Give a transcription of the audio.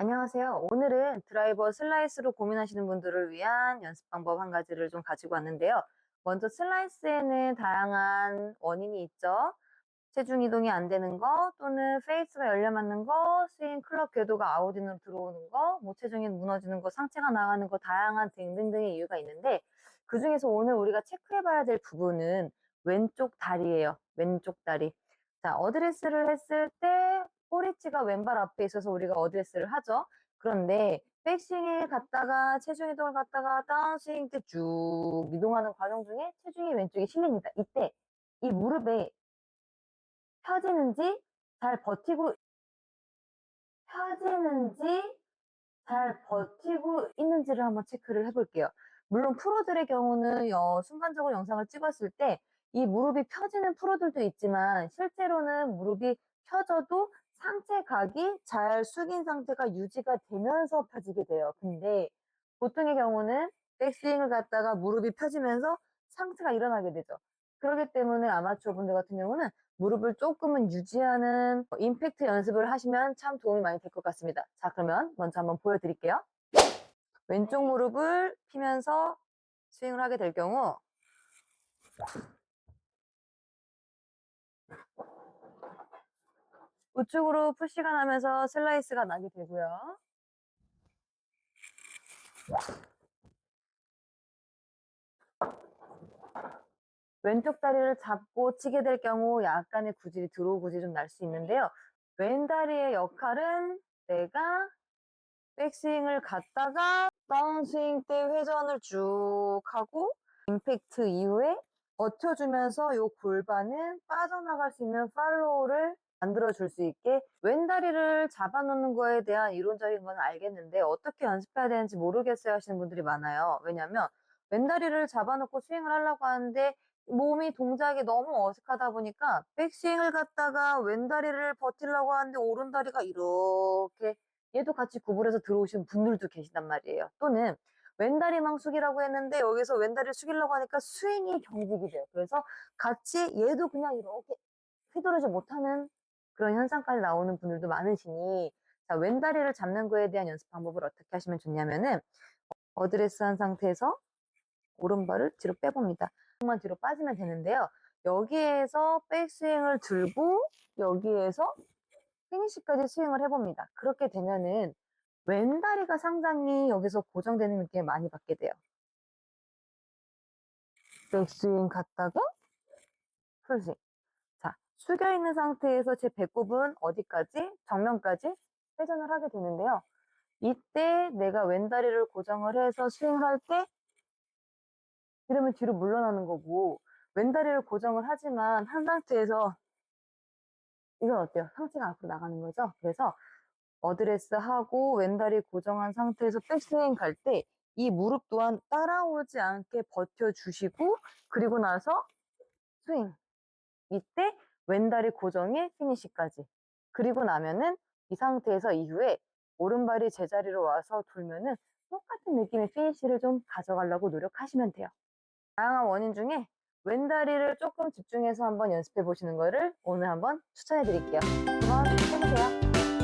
안녕하세요. 오늘은 드라이버 슬라이스로 고민하시는 분들을 위한 연습 방법 한 가지를 좀 가지고 왔는데요. 먼저 슬라이스에는 다양한 원인이 있죠. 체중 이동이 안 되는 거, 또는 페이스가 열려 맞는 거, 스윙 클럽 궤도가 아웃인으로 들어오는 거, 뭐 체중이 무너지는 거, 상체가 나가는 거, 다양한 등등등의 이유가 있는데, 그 중에서 오늘 우리가 체크해 봐야 될 부분은 왼쪽 다리예요. 왼쪽 다리. 자, 어드레스를 했을 때 꼬리치가 왼발 앞에 있어서 우리가 어드레스를 하죠. 그런데 백스윙에 갔다가 체중 이동을 갔다가 다운스윙 때 쭉 이동하는 과정 중에 체중이 왼쪽에 실립니다. 이때 이 무릎에 펴지는지 잘 버티고 펴지는지 잘 버티고 있는지를 한번 체크를 해볼게요. 물론 프로들의 경우는 어, 순간적으로 영상을 찍었을 때 이 무릎이 펴지는 프로들도 있지만 실제로는 무릎이 펴져도 상체 각이 잘 숙인 상태가 유지가 되면서 펴지게 돼요. 근데 보통의 경우는 백스윙을 갖다가 무릎이 펴지면서 상체가 일어나게 되죠. 그렇기 때문에 아마추어 분들 같은 경우는 무릎을 조금은 유지하는 임팩트 연습을 하시면 참 도움이 많이 될 것 같습니다. 자, 그러면 먼저 한번 보여드릴게요. 왼쪽 무릎을 피면서 스윙을 하게 될 경우 우측으로 푸시가 나면서 슬라이스가 나게 되고요. 왼쪽 다리를 잡고 치게 될 경우 약간의 구질이 들어오고지 좀날 수 있는데요. 왼 다리의 역할은 내가 백스윙을 갔다가 다운스윙 때 회전을 쭉 하고 임팩트 이후에 버텨주면서 요 골반은 빠져나갈 수 있는 팔로우를 만들어 줄 수 있게 왼다리를 잡아놓는 거에 대한 이론적인 건 알겠는데 어떻게 연습해야 되는지 모르겠어요 하시는 분들이 많아요. 왜냐면 왼다리를 잡아놓고 스윙을 하려고 하는데 몸이 동작이 너무 어색하다 보니까 백스윙을 갔다가 왼다리를 버티려고 하는데 오른다리가 이렇게 얘도 같이 구부려서 들어오시는 분들도 계시단 말이에요. 또는 왼다리망 숙이라고 했는데 여기서 왼다리를 숙이려고 하니까 스윙이 경직이 돼요. 그래서 같이 얘도 그냥 이렇게 휘두르지 못하는 그런 현상까지 나오는 분들도 많으시니 자, 왼다리를 잡는 거에 대한 연습 방법을 어떻게 하시면 좋냐면은 어드레스 한 상태에서 오른발을 뒤로 빼봅니다. 조금만 뒤로 빠지면 되는데요. 여기에서 백스윙을 들고 여기에서 피니시까지 스윙을 해봅니다. 그렇게 되면은 왼다리가 상당히 여기서 고정되는 느낌을 많이 받게 돼요. 백스윙 갔다가 풀스윙. 자, 숙여 있는 상태에서 제 배꼽은 어디까지? 정면까지 회전을 하게 되는데요. 이때 내가 왼다리를 고정을 해서 스윙을 할 때 이러면 뒤로 물러나는 거고 왼다리를 고정을 하지만 한 상태에서 이건 어때요? 상체가 앞으로 나가는 거죠? 그래서 어드레스 하고 왼다리 고정한 상태에서 백스윙 갈 때 이 무릎 또한 따라오지 않게 버텨주시고 그리고 나서 스윙 이때 왼다리 고정에 피니시까지 그리고 나면은 이 상태에서 이후에 오른발이 제자리로 와서 돌면은 똑같은 느낌의 피니시를 좀 가져가려고 노력하시면 돼요. 다양한 원인 중에 왼다리를 조금 집중해서 한번 연습해 보시는 거를 오늘 한번 추천해 드릴게요. 한번 해보세요.